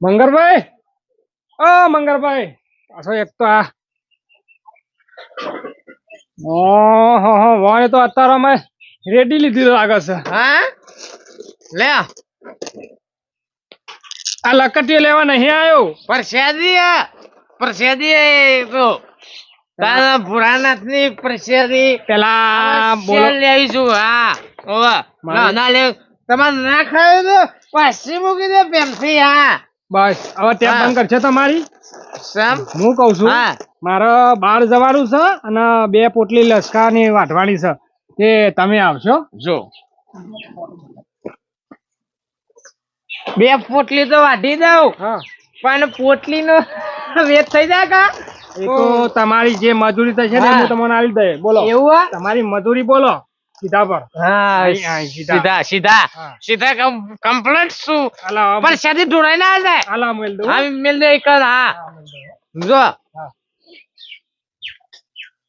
મંગળભાઈ અ મંગરભાઈ. પાછો એક તો આ. ઓહો હો વાણે તો અત્યારે અમે રેડી લીધી લાગે છે. હા? લે. આ લકટીઓ લેવા નહીં આવ્યો. પરસેદી આ પ્રસાદી તો તારા ભોળાનાથની પરસેદી પેલા બોલ. લેવી છું. હા ઓવા. ના ના લે. તમારે ના ખાયું તો પાછી મૂકી દે પેમથી હા. બસ. હવે ટેપ. બંધ કરશે તમારી? સેમ હું કઉ છું મારે બહાર જવાનું છે અને બે પોટલી લસકાની વાટવાની છે. તે તમે આવશો. જો. બે પોટલી તો વાઢી દઉં. પણ પોટલી નો વેચ થઈ જાય કા? એ તો તમારી જે મજૂરી થશે ને હું. તમને આવી દે બોલો. એવું તમારી મજૂરી બોલો. સીધા પર. હા સીધા. સીધા સીધા. કમ્પ્લીટ શું? શાદી ઢોળાઈ ના જાય હાલા મેલ દો હા મેલ દે એક હા. જો.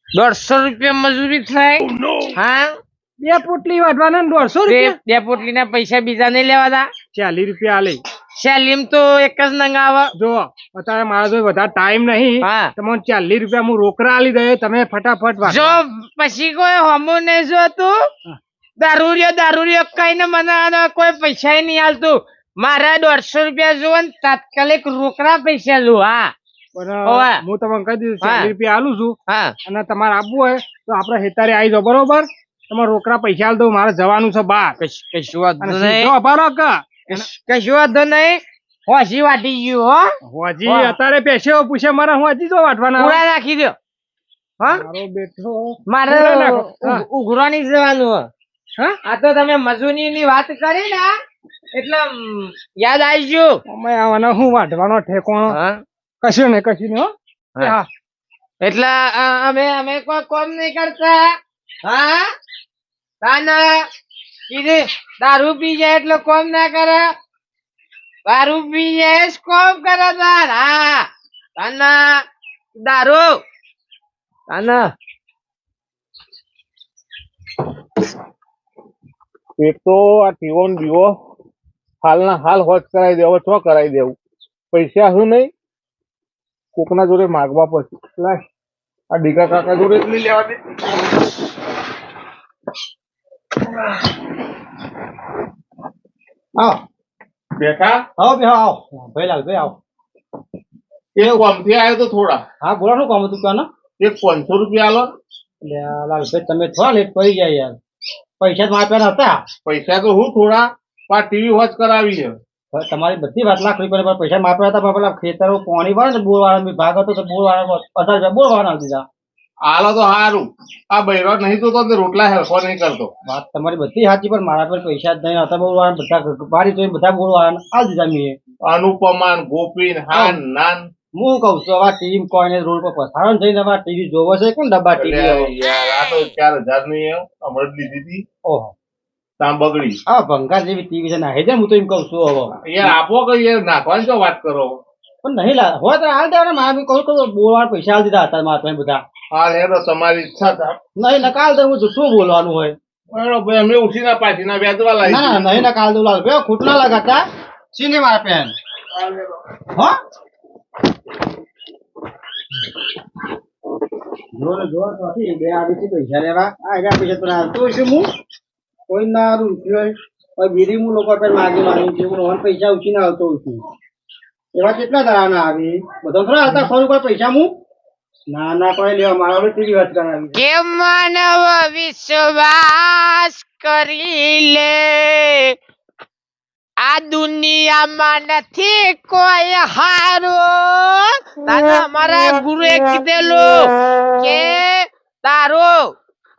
દોઢસો રૂપિયા મજૂરી થાય. હા? બે પોટલી વાટવાના દોઢસો રૂપિયા? બે પોટલી ના પૈસા બીજા નહીં લેવાતા ચાલીસ રૂપિયા આલે. સેલીમ તો એક જ નંગ આવે. જો અત્યારે મારા જોડે વધારે ટાઈમ નહીં. તમને ચાલીસ રૂપિયા હું રોકડા આલી દે તમે ફટાફટ જો પછી કોઈ હોમો નહીં જોતું? દારૂડિયો દારૂડિયો કઈ ને મને કોઈ પૈસા નહીં હાલતું. મારા દોઢસો રૂપિયા જુઓ ને તાત્કાલિક રોકડા પૈસા લો હા. હું તમને કહી દીધું. ચાલીસ રૂપિયા આલું છું. હા. અને તમારે આપવું હોય તો આપડે હેતારે આવી જાઓ બરોબર? તમારે રોકડા પૈસા આલ દઉં મારે જવાનું છે બહાર. કશ- વાંધો નહીં. કશ- વાંધો નહીં. હોજી વાટી ગયું હો. હોજી અત્યારે પેશે પૂછે મારા હજી તો વાટવાના પૂરા રાખી દો. હા. મારે પૂરા નાખો. હા. ઉઘ- ઉઘરો નહીં જવાનું હા? આ તો તમે મજૂરી ની વાત કરી ને એટલે યાદ આવી ગયું અમે આવવાનો હું વાટવાનો ઠેકોણો હા. કશું ને કશું ને એટલે અમે અમે કોઈ કોમ નહીં કરતા હા. તાના કીધું, દારૂ પી જાય એટલે કોમ ના કરે. દારૂ પી જાય કોમ કરે તાર. હા, તાના, દારૂ. તાના. એક તો આ ટીવો ને બીવો હાલના હાલ હોજ કરાવી દેવો છો કરાવી દેવું. પૈસા શું નહીં? કોકના જોડે માગવા પછી લાય, આ ડીકા કાકા જોડે જ લેવા દે. આવો બેટા આવો બે આવો ભાઈલાલ ભાઈ આવો એક કોમથી આવ્યો તો થોડા હા બોલો શું કામ હતું કાનો એક પાંચસો રૂપિયા આલો એટલે લાલભાઈ તમે થોડા લેટ પડી ગયા યાર પૈસા તો આપ્યા હતા પૈસા તો હું થોડા પણ ટીવી વોચ કરાવી છે તમારી બધી વાત લાખ રૂપિયા પર પૈસા માપ્યા હતા પણ પેલા ખેતરો પાણી વાળા ને બોર ભાગ હતો તો બોર વાળા અઢાર રૂપિયા બોરવાળા દીધા આલો તો સારું આ બૈરો નહીં તો તો રોટલા હેરખો નહીં કરતો. વાત તમારી બધી સાચી પણ મારા પર પૈસા જ નહીં. હતા બહુ બધા મારી તો બધા બોર આ દીધા મેં અનુપમાન ગોપીન હાન નાન. હું કઉ છું હવે ટીમ કોઈને રોડ પર પસારણ થઈને હવે ટીવી જોવો છે? કોણ ડબ્બા ટીવી આ તો ચાર હજારની હમણાં લીધી હતી. ઓહો. ત્યાં બગડી. હા ભંગાર જેવી ટીવી છે નાખી દે હું તો એમ કઉ છું હવે. યાર આપો કઈ નાખવાની જો વાત કરો. પણ નહીં લા હોય તો હાલ દેવાના મારે કહું કહું બોલવા પૈસા હાલ દીધા હતા મારા બધા. હાલ હેરો તમારી ઈચ્છા હતા નહીં નકાલ દે હું શું બોલવાનું હોય? અમે ઉઠી ના પાછી ના વેદવા લાવી ના ના નહીં નકાલ દઉં લાલ. ભાઈ ખોટું લગાતા સીને મારા પેન. હો? જો જો તો બે આવી છે પૈસા લેવા. આ એના પૈસા તો ના હાલતો હશે હું કોઈ ના હોય. બીડી હું લોકો પર માગી માગી છે હું પૈસા ઉછીને આવતો છું એવા કેટલા દરાના આવી? બધા ખરા? હતા ખરું કોઈ પૈસા હું ના ના, કોઈ લેવા મારા ટીવી વાત કરાવી. કે માનવ વિશ્વાસ કરી લે? આ દુનિયામાં નથી કોઈ હારો? તને અમારા ગુરુએ કીધેલું કે તારો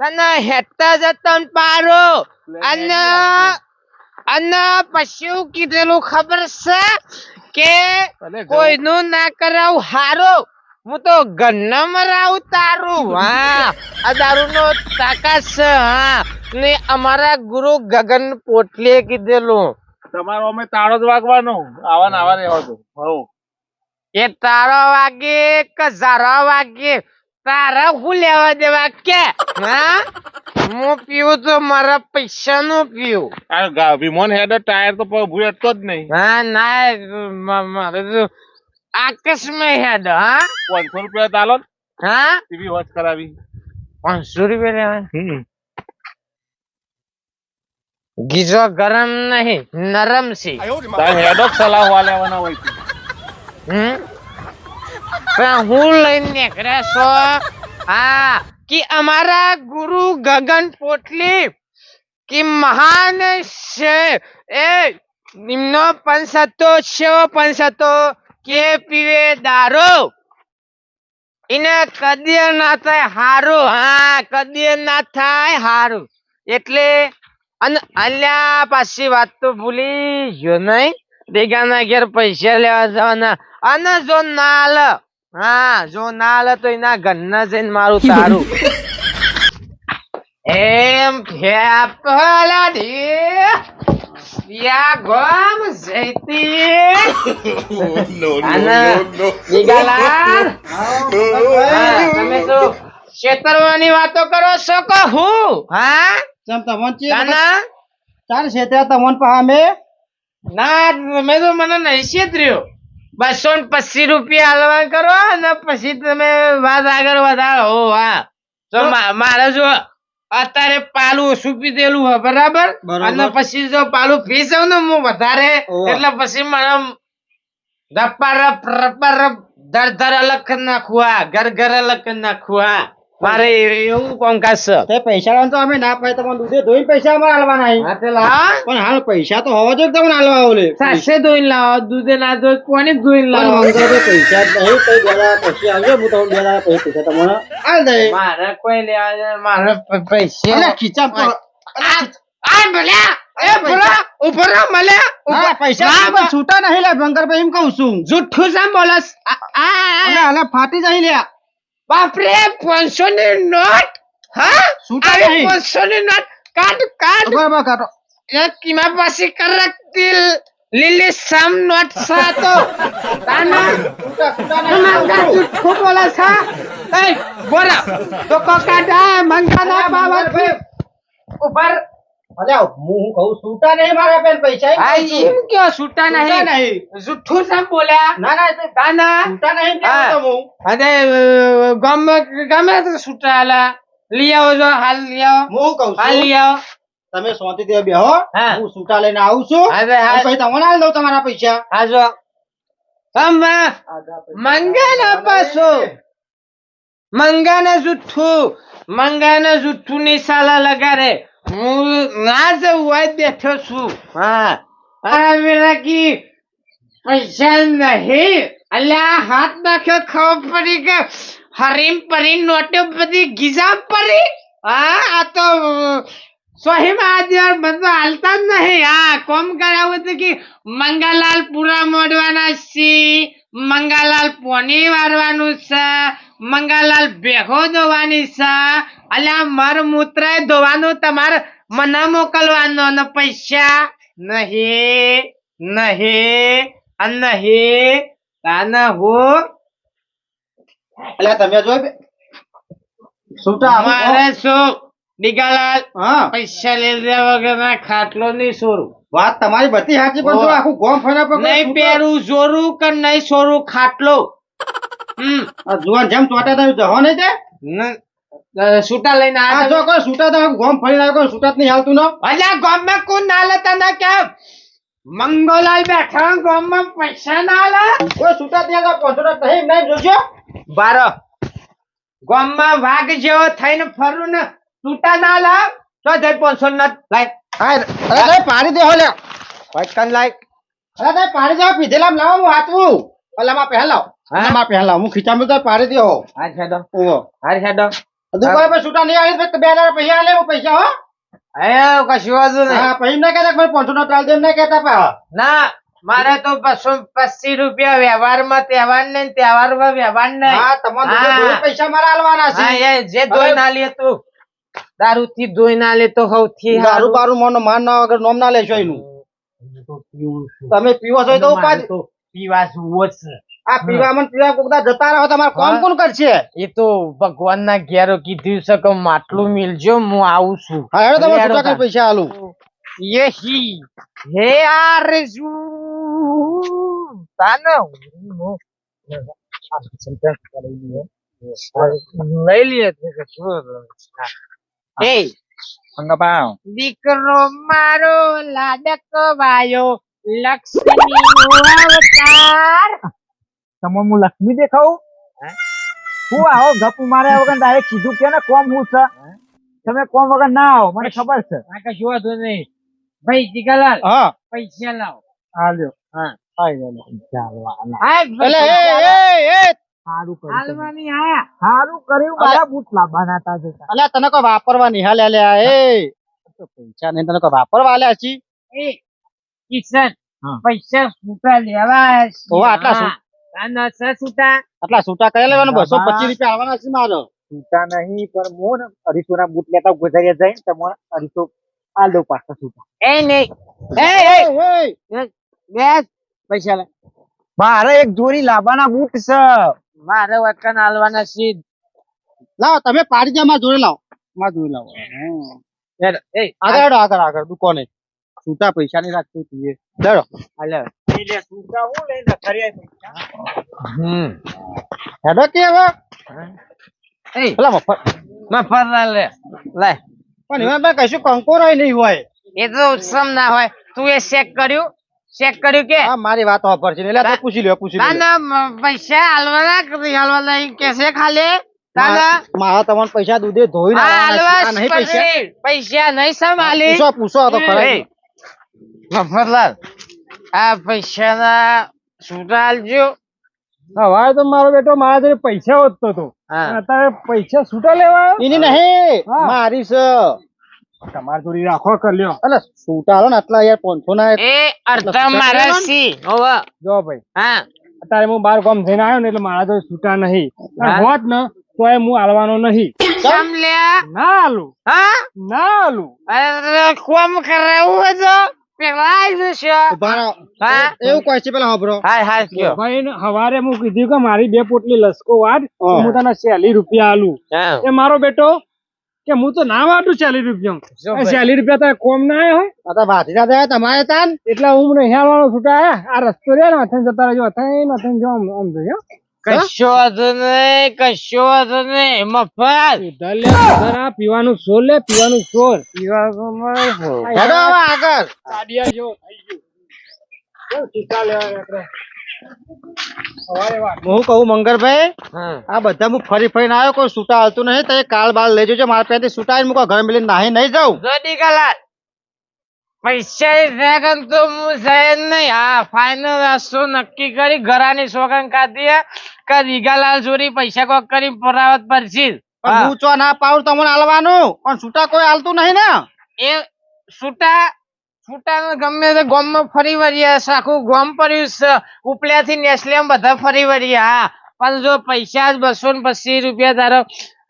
તને હેતા જતન પારો. અને અને પછી કીધેલું ખબર છે? કે કોઈનું ના કરાવ હારો? હું તો ગન્ના મરાવું તારું હા. આ દારૂ નો તાકાત છે હા. ને અમારા ગુરુ ગગન પોટલીએ કીધેલું. તમારો અમે તાળો જ વાગવાનો. આવા ને આવા રહેવા દો. એ તારો વાગે કે ઝારો વાગે? તારા હું લેવા દેવા કે હા હું પીવું તો મારા પૈસા નું પીવું આ ગા- વિમાન હેડ ટાયર તો પર ભૂયતો જ નહીં હા ના મ- મારે તો આકાશમાં હેડ હા પાંચસો રૂપિયા ચાલો હા ટીવી વોચ કરાવી પાંચસો રૂપિયા લેવા હમ ગીઝો ગરમ નહીં નરમ છે તારે હેડો સલાહ વા લેવાના હોય છે. હમ પણ હું લઈને નીકળ્યા છો? કે અમારા ગુરુ ગગન પોટલી, કે મહાન છે. એ નિમ્નો પંસતો શિવ પંસતો કે પીવે દારૂ. એને કદી ના થાય હારું, હા કદી ના થાય હારું. એટલે અને અલ્યા પાછી વાત તો ભૂલી ગયો નહીં. ભેગાના ઘેર પૈસા લેવા જવાના. અને જો ના હા જો ના લે તો એના ઘરના જઈને મારું તારું. એમ ફેપલા દી યા ગોમ જઈતી. તમે તો છેતરવાની વાતો કરો છો કે હું? હા? ચમ તમને ચે કાના? છેતરા તમને ના મેં તો મને નહીં છેતર્યો બસો ને પચીસ રૂપિયા હલવા કરો અને પછી તમે વાત આગળ વધારો. હો હા તો મારે જો અત્યારે પાલું ઓછું પીધેલું હોય બરાબર? અને પછી જો પાલું પી જાઉં ને હું વધારે એટલે પછી મારા રપ્પા રપ રપ ધર ધર અલગ નાખવું ઘર ઘર અલગ નાખવું મારે એવું કામકાજ છે. તે પૈસા તો અમે ના પાય તમને દૂધે ધોઈને પૈસા માં આલવાના અહીં. હા તે લાવ પણ હાલ પૈસા તો હોવા જોઈએ તમને હાલવા ઓલે સાસે ધોઈને લાવો દૂધે ના ધોઈ કોને ધોઈને લાવો? તો પૈસા નહીં કઈ દાડા પછી આવજો હું તમને બે પછી પૈસા તમને હાલ દે મારે કોઈ લેવા મારે પૈસા. આ એ મળ્યા? પણ છૂટા નહીં લે ભંગરભાઈ એમ કહું છું. જુઠ્ઠું સામ બોલસ આ આ- ફાટી જઈ લ્યા. બાપરે પાંચસો ની નોટ? હા. પાંચસો ની નોટ? કાટ કાટ બરાબર કાઢો. કિમા પાસે કરકતી લીલી સમ નોટ સાતો તાના મંગા જુઠ્ઠું બોલસ હા એ બોરા. તો કોકાડા મંગા ના બાબા ઉપર અલે હું હું કહું છૂટા નહીં મારા પૈસા આ એમ કયો છૂટા છૂટા નહીં? નહીં. જુઠ્ઠું સામ બોલ્યા. ના ના તાના છૂટા નહીં એમ હું. અને અ, ગમે તો છૂટા આલા લઈ આવો જો હાલ લઈ આવો. હું કહું હાલ લઈ આવો. તમે સોંતી થી બેહો. હા. છૂટા લઈને આવું છું. હા, હા. પછી તમને હાલ દઉં તમારા પૈસા. હા જો. હમ મંગાના પાછો. મંગાના જુઠ્ઠું. મંગાના જુઠ્ઠું ની સાલા લગાડે. હું ના જવું હોય બેઠો છું. હા. આ વેલા કી પૈસા નહીં. અલ્યા હાથ નાખ્યો ખબર પડી કે હરીમ પરી નોટો બધી ગીઝા પડી હા, આ તો સોહીમાં આ દિવસ બધું હાલતા જ નહીં. હા, કોમ કરાવું હતું કે મંગાલાલ પૂરા મોડવાના છે. મંગાલાલ પોની વારવાનું છે. મંગાલાલ ભેગો ધોવાની છે. અલ્યા મર મૂત્ર ધોવાનું તમારે મને મોકલવાનો ને પૈસા. નહીં નહીં નહીં નહીં તાના હો. એટલે તમે જો છૂટા મારે શું? દીગાલાલ હા. પૈસા લીધા વગર ના ખાટલો નહીં સોરું વાત તમારી બધી સાચી પણ આખું ગોમ ફર્યા પર નહીં પહેરું જોરું કે નહીં સોરું ખાટલો? જુવાન જેમ ચોટા તમે જહો નહીં તે? સૂટા લઈને આ જો કોઈ સૂટા તમે ગોમ ફરી આવ્યો કોઈ સૂટા નહીં હાલતું ન? અલ્યા ગામમાં કોણ ના લેતા ના કેમ? મંગોલાલ બેઠા ગામમાં પૈસા ના લે કોઈ સૂટા ત્યાં તો પહોંચો નહીં નહીં જોજો બારો. ગામમાં વાઘ જેવો થઈને ફરું ને સૂટા ના લાવ તો જઈ પાંચસો ના લાય. હા અરે પાણી પાડી દેહો લે પટકન લાય. અરે પાણી જાવ પીધેલા લાવો હું વાંચવું અલામાં પહેલા હા? અલામાં પહેલા હું ખીચામાં તો પાડી દેહો હાર છેડો ઓહો હાર છેડો દુકાન પર છૂટા નહીં આવી તો બે હજાર પૈસા આલે પૈસા હો. એ કશું વાંધો નહીં. હા પછી ના કહેતા કોઈ પાંચસો નો ટાલ દે ના કહેતા પા ના મારે તો બસો પચીસ રૂપિયા વ્યવહારમાં તહેવાર ને તહેવારમાં વ્યવહાર નહીં. તમારે પૈસા મારા આલવાના છે. એ જે ધોઈ ના લે તું. દારૂ થી ધોઈ ના લે તો સૌથી દારૂ. બારૂ મન માન ના વગર નોમ ના લેશો એનું. તમે પીવો છો તો ઉપાધિ. પીવા જુઓ છે. આ પીવામાં પીવા કોકદા જતા રહો તમારે કોણ કોણ કરશે? એ તો ભગવાન ના ઘેરો કીધું છે કે માટલું મિલજો હું આવું છું. હા હેડો તમે હેડો છૂટા કરી તાન. પૈસા આલું. યહી હે આરઝુ તાનો લઈ લે એ દીકરો મારો લાડક વાયો લક્ષ્મી અવતાર. તમે હું લક્ષ્મી દેખાવું? હું? આવો ગપ માર્યા વગર ડાયરેક્ટ સીધું કે ને કોમ હું છે? તમે કોમ વગર ના આવો મને ખબર છે. આ કશું વાંધો નહીં. ભાઈ જીગાલાલ હા. પૈસા લાવો. હા. ચાલવાના. હા એટલે એ એ એ. સારું કર્યું હાલવાની આયા. સારું કર્યું મારા બૂટ લાવવાના હતા જતા અલ્યા તને કોઈ વાપરવા નિહાલ લ્યા એ. તો પૈસા નહીં તને કોઈ વાપરવા આલ્યા છી? એ કિશન હા. પૈસા છૂટા લેવા આટલા આટલા સૂટા કયા લેવાના? બસો પચીસ રૂપિયા આવવાના છે મારો. સૂટા નહીં પણ મોન અઢીસો ના બૂટ લેતા ગુજાર્યા જાય તમને અઢીસો આ પાછા છૂટા એ નહીં. એ એ. બેસ પૈસા લે. મારે એક જોડી લાવવાના બૂટ છે. મારે વતન હાલવાના છે. લાવો તમે પાડી દે મારા જોડે લાવો. મારા જોડે લાવો. આગળ આગળ આગળ દુકાને. છૂટા પૈસા નહીં રાખતો તું એ. લેડો હાલે. છૂટા હું લઈને ખરી હમ. હેડો કે હવે? એ પેલા મફત મફતલાલ લે. લે પણ એમાં ભાઈ કશું કંકોરાય નહીં હોય. એ તો ઉત્સવ ના હોય. તું એ ચેક કર્યું? ચેક કર્યું કે? મારી વાત ઓફર છે. એટલે તો પૂછી લ્યો પૂછી લ્યો. ના મ- પૈસા હાલવાના હાલવાના ઈ કેસે ખાલી. મારા તમને પૈસા દૂધે ધોઈ છે. નહીં પૈસા. પૈસા નહીં સંભાળી પૂછો પૂછો આ તો ખરા મફતલાલ આ પૈસાના છૂટા હાલજો સવારે તો મારો બેટો મારા જોડે પૈસા વધતો હતો અત્યારે પૈસા છૂટા લેવા એની નહીં મારી છે. તમારી જોડી રાખો કર લ્યો અને છૂટા આલો ને આટલા યાર પાંચસો ના એ અડધા મારા સી હોવે. જો ભાઈ હા. અત્યારે હું બાર ગામ થઈને આવ્યો ને એટલે મારા જોડે છૂટા નહીં. હોત ને તોય હું હાલવાનો નહીં. કેમ લ્યા? ના આલું હા? ના આલું અરે કોમ કરાવું હતું પેલા આવી જશે ઊભા રહો. હા? એવું કહે છે પેલા હોભરો હાય હાય કયો? ભાઈ હવારે હું કીધું કે મારી બે પોટલી લસકો વાટ તો હા. તને ચાલી રૂપિયા આલું. એ મારો બેટો કે હું તો ના વાટું ચાલી રૂપિયા. ચાલી રૂપિયા તારે કોમ ના આવ્યો હોય આ તો ભાતીજા થયા તમારે તાન? એટલે હું નહીં હાલવાનો છૂટા આ રસ્તો રે ને અથાઈને જતા રહેજો અથાઈને અથાઈને જો આમ હો. કશો વાંધો નહીં કશો વાંધો નહીં મફત આ પીવાનું સોર લે પીવાનું સોર હેડો હવે આગળ. સાડિયા જો થઈ ગયું. કેવું ચીકા લેવા નીકળે? સવારે વાત. હું કહું મંગળભાઈ આ બધા હું ફરી ફરીને આવ્યો કોઈ છૂટા હાલતું નહીં તો કાલ બાલ લઈ જજો મારા પેથી છૂટા આવીને મૂકો ઘરે મિલીને નાહી નહીં જાઉં. જોડી કલાક પૈસા સેકન્ડ તો હું જાય નહીં. હા ફાઇનલ રસ્તો નક્કી કરી ઘરાની સોગન ખાધી કે રીગાલાલ જોડી પૈસા કોક કરી પરાવત પણ હું. ચો ના પાઉં તમને હાલવાનું પણ છૂટા કોઈ હાલતું નહીં ને? એ છૂટા છૂટા ગમે તે ગામમાં ફરી વળ્યા છે. આખું ગામ પડ્યું ઉપલ્યા થી નેસલેમ બધા ફરી વળ્યા. પણ જો પૈસા જ બસો ને પચીસ રૂપિયા તારો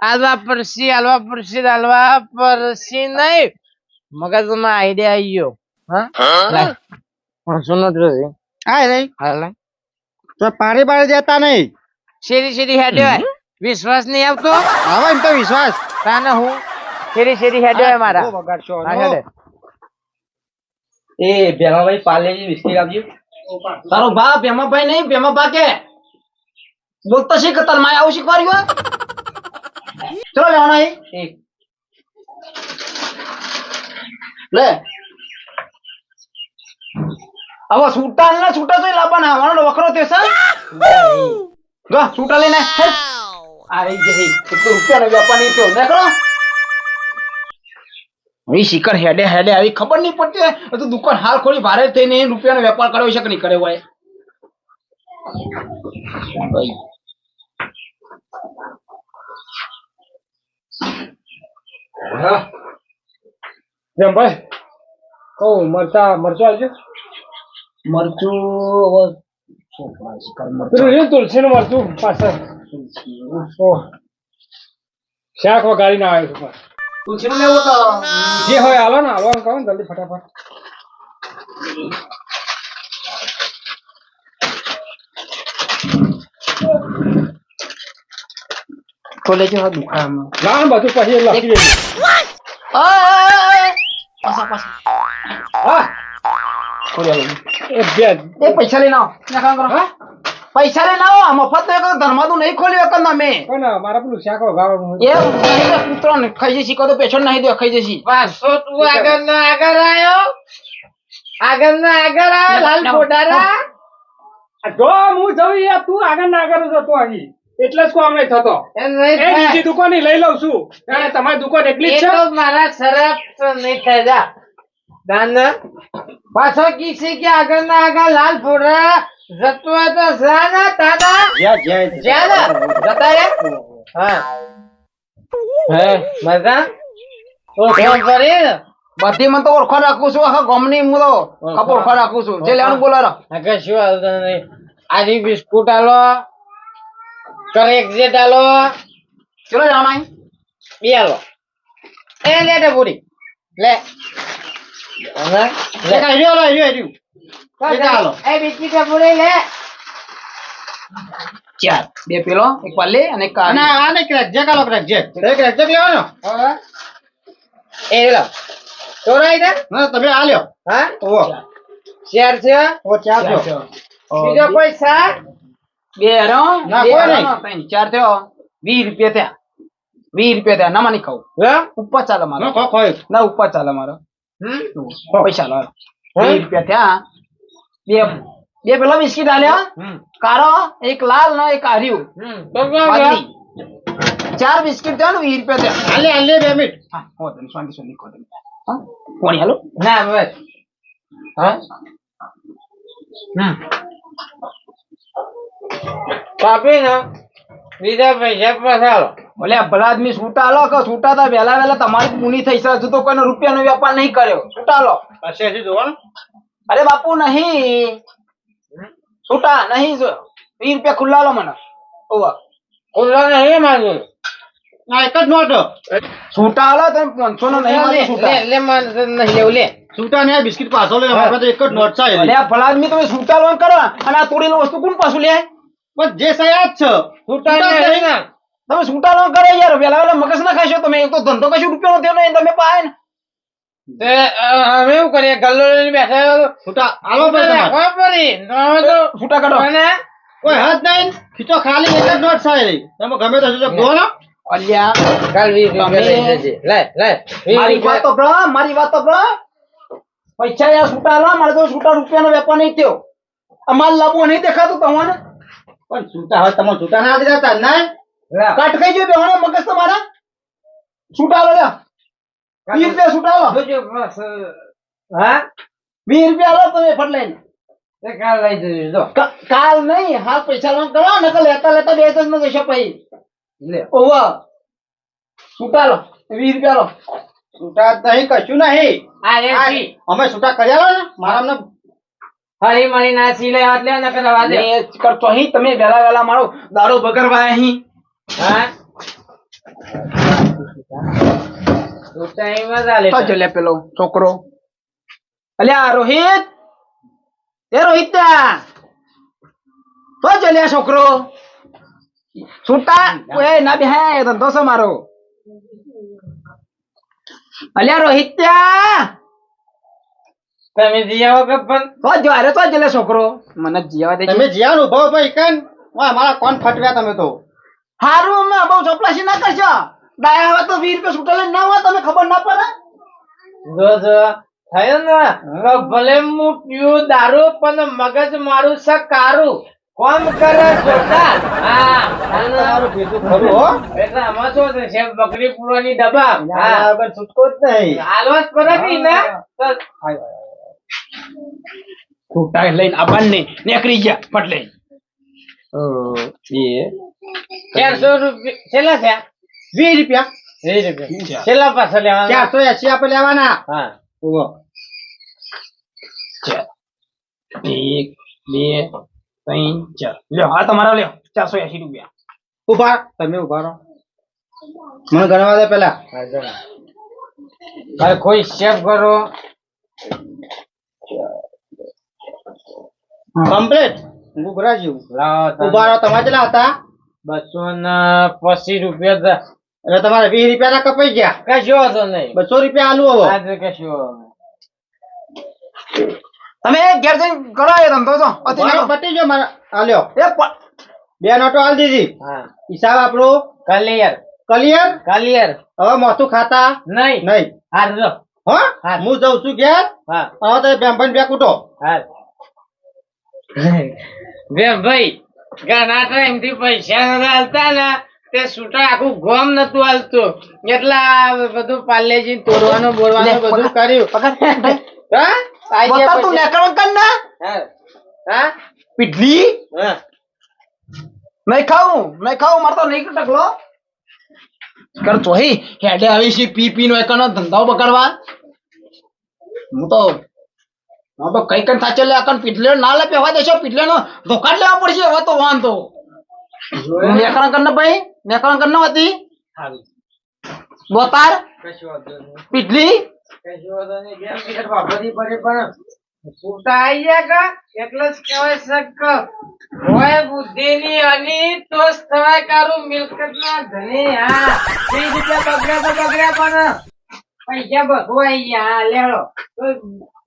હાલવા પડશે હાલવા પડશે હાલવા પડશે નહીં. મગજમાં આઈડિયા આવી ગયો. હા? સુનો જ હા રે હાલ. તો પાણી પાણી દેતા નહીં. શેરી શેરી હેડ્યો હોય. વિશ્વાસ નહીં આવતો? આવે એમ તો વિશ્વાસ. તાને હું? શેરી શેરી હેડ્યો હોય મારા. બગાડશો એ ભેમાભાઈ પાલેજી બિસ્કિટ આપજો તારો બા ભેમાભાઈ નહીં ભેમાભા કે? બોલતો શીખ તાર માય આવું શીખવાડ્યું હે? ચલો લેવાનો અહીં. લે. હવે છૂટા ને છૂટા તો લાવવાના આવવાનો વખરો તે સર જો છૂટા લઈને હેડ. આ જઈ એક તો રૂપિયાનો વેપાર નહીં થયો. નીકળો. ઈ શિખર હેડે હેડે આવી ખબર નહીં પડતી તો દુકાન હાલ ખોલી ભારે થઈને એ રૂપિયાનો વેપાર કર્યો છે કે નહીં કર્યો હોય. જેમ ભાઈ કહું મરચા મરચું આવજો મરચું Pero eu tô sendo uma tu passa. Pô. શા કો ગાડી ના આવે ઉપર તુલસીનો લેવો તો જે હોય હાલો ને હાલો કહો ને જલ્દી ફટાફટ કોલે જો હતું આમ ના બધું પછી લખી દેજો ઓય પાસા પાસા હા એ પૈસા લઈને આવો. પૈસા લઈને મફત તો ધર્માદું નહીં ખોલ્યું એક અમે મારા પેલું શાકો એ નહીં ને ખાઈ જશી તો પેશન્ટ નહીં દો ખાઈ જશી. પાછો તું આગળ ના આગળ આવ્યો આગળ ના આગળ આવ્યો લાલ ફોટારા જો હું જઉં તું આગળ ના આગળ જતો અહીં. એટલે જ કોમ થતો. બીજી દુકાન લઈ લઉં છું. તમારી દુકાન એટલી જ છે. મારા શરફ તો નહીં થાય. જા. દાન પાછો કીસી કે આગળ ના આગળ લાલ ફોડા જતો તો સાના તાના જ્યાં જ્યાં જ્યાં. જતા રે હા. હે? મજા? ઓ ફોન કરી? બધી મને તો ઓળખો રાખું છું. આખા ગમની હું તો ખબર ઓળખો રાખું છું. જે લેવાનું બોલો. આગળ શું હાલતું નહીં. આજી બિસ્કુટ આલો. કરેક્ટ આલો. ચલો અહીં. બે આલો. એ લે તે પૂરી લે. ચાર બે પેલો એક પાલે અને ને લેવાનો? એ લો ના, તમે આ લ્યો. હા? છે? ચાર લ્યો. બીજો કોઈ શાક? બે હરો. ના, કોઈ નહીં. ત્રણ, ચાર થયો. વીસ રૂપિયા થયા. વીસ રૂપિયા થયા. ના મને ખાવ. હે? ઉપર ચાલે મારો. ના ઉપર ચાલે મારો. પૈસા રૂપિયા બે બે પેલા બિસ્કીટ આલ્યા કારો એક લાલ ને એક આર્યું. બાજરી. ચાર બિસ્કીટ થયા ને વીસ રૂપિયા થયા. હાલે, હાલે, બે મિનિટ. હા હો શાંતિ શાંતિ કહો તમે. કોણ હાલો? ના હવે. હા? હમ. કાપી ને બીજા પૈસા પસારો. બોલે આ ભલા આદમી છૂટા લો કે છૂટા તા વહેલા વહેલા તમારી પૂની થઈ છે તો કોઈનો રૂપિયાનો વેપાર નહીં કર્યો. છૂટા લો પાછી હજી જોવાનું? અરે બાપુ નહીં. છૂટા નહીં જો. વીસ રૂપિયા ખુલ્લા લો મને. ઓવા. ખુલ્લા નહીં માંગુ આ એક જ નોટ. છૂટા લો તમે પાંચસો નો નહીં લે મારી છૂટા. લે લે માન નહીં લેવું લે. છૂટા ને આ બિસ્કિટ પાછો લે એક જ નોટ છે ભલા આદમી તમે છૂટા લોન કરો. અને આ તોડેલું વસ્તુ કોણ પાછું લે? પણ જે જ છે. છૂટા. ના તમે છૂટા લોન કરો યાર. વહેલા વહેલા મગજ ના ખાશો તમે. એક તો ધંધો કશું રૂપિયો નથી થયો તમે પાય ને અમે શું કરીએ? ગલ્લો લઈને બેઠા છૂટા આલો ભાઈ તમારે. ખબર પડી તો હવે તો છૂટા કાઢો. કોઈ હાથ નહીં. ખીચો ખાલી એક જ નોટ છે તમે ગમે તો. બોલો. અલ્યા લે લે. મારી વાત તો બ્રો મારી વાત તો બ્રો. પૈસા યાર છૂટા લો મારે તો છૂટા રૂપિયાનો વેપાર નહીં થયો. માલ લાવવો નહીં દેખાતું તમને પણ છૂટા હવે તમે છૂટા ના દેતા ના? લે. કાટ ખાઈ ગયો બેહોણા મગજ તમારા. છૂટા લો વીસ રૂપિયા છૂટા લો. હા? વીસ રૂપિયા લો તમે ફટ લઈને. કાલ લઈ જજો જો. કાલ નહીં હાલ પૈસા લોન કરો ને લેતા લેતા બે જ ન જશો પછી. લે. ઓવા છૂટા લો વીસ રૂપિયા લો. છૂટા જ નહીં કશું નહીં. આ રે આ અમે છૂટા કર્યા ને મારા હરી મરી ના સીલે હાથ ન કરવા દે એ કરતો અહીં તમે વેલા વેલા મારો દારૂ બગરવા હા? તો પેલો છોકરો. અલ્યા રોહિત? એ રોહિત તો જલ્યા છોકરો. છૂટા? ના બે હે ધંધો છે મારો. અલ્યા રોહિત ત્યાં તમે જીયા વગર પણ તો જો અરે તો જલે છોકરો. મને જીવા દે તમે જ્યાં ઊભો ભાઈ કન વા મારા કોણ ફટવ્યા તમે તો? હારું અમે બહુ ચોપલાસી ના કરશો? ડાયા હવે તો 20 રૂપિયા છૂટા લઈને ના હોય તમે ખબર ના પડે? જો જો થયો ને? ભલે હું પીવું દારૂ પણ મગજ મારું છે કારું. કોમ કરે જોતા હા અને મારું કીધું ખરું હો. એટલે આમાં શું છે? છે બકરી પૂરવાની ડબ્બા હા. પણ છૂટકો જ નહીં. હાલવા જ પડે કે ને તો છૂટા લઈને આ બંને નીકળી ગયા લઈને ચારસો રૂપિયા. છેલ્લા થયા વીસ રૂપિયા. વીસ રૂપિયા. છેલ્લા પાછા લેવાના. ચારસો એસી લેવાના. હા. એક બે ત્રણ ચાર. લ્યો આ તમારા લ્યો. ચારસો એસી રૂપિયા. ઊભા. તમે ઊભા રહો. મને ગણવા દે પેલા. હા, કોઈ સેફ કરો. કમ્પ્લીટ ગુગરા જેવું ઊભા રહો તમારે કેટલા હતા? બસો ને પચીસ રૂપિયા એટલે તમારે વીસ રૂપિયા ના કપાઈ ગયા. કશો હતો નહીં. બસો રૂપિયા આલુ હવે. કશો તમે ઘેર જઈને કરો એ ધંધો તો. પતી ગયો મારા. આલ્યો. એ બે નોટો આલ દીધી. હા. હિસાબ આપણો. કલિયર કલિયર કલિયર હવે મોથું ખાતા? નહીં. નહીં. હા? હા. હું જઉં છું ઘેર? હા. હવે તમે બેમ્પન બે કૂટો હાર. બેન ભાઈ ઘણા ટાઈમથી પૈસા હાલતા ને તે છૂટા આખું ગોમ નતું હાલતું. એટલે બધું પાર્લેજી તોડવાનું બોલવાનું બધું કર્યું. હા? બતા તું પછી. કર ને. હા. હા? નહીં ખાવું નહીં ખાવું મારે તો નહીં ટકલો. કર ચોહી. હેડે આવી છે પી પી નો એકનો ધંધો બગાડવા હું તો હું તો કઈ કઈ સાચે લે અકન પીટલે ના લે પેવા દેશો પીટલે નો ધોકા લેવા પડશે હવે તો વાંધો. નેકરણ કર ને ભાઈ નેકરણ કર હતી બોતાર પીટલી. પૈસા ભગવાઈ ગયા. લેડો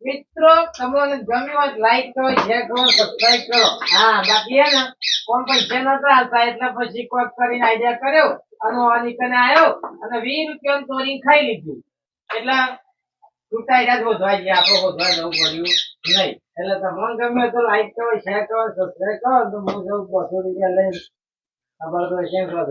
મિત્રો તમને ગમ્યું હોય લાઈક કરો શેર કરો સબસ્ક્રાઇબ કરો હા બાકી હે ને કોણ પૈસા નતા હાલતા એટલે પછી કોક કરીને આઈડિયા કર્યો અને કને આવ્યો અને વીસ રૂપિયા ચોરી ખાઈ લીધું એટલે છૂટાઈ રહ્યા જ વધવા ગયા આપણે વધવા જવું પડ્યું નહીં એટલે તમને ગમે તો લાઈક કરો શેર કરો સબસ્ક્રાઇબ કરો તો હું જવું બસો રૂપિયા લઈને ખબર તો શેર કરો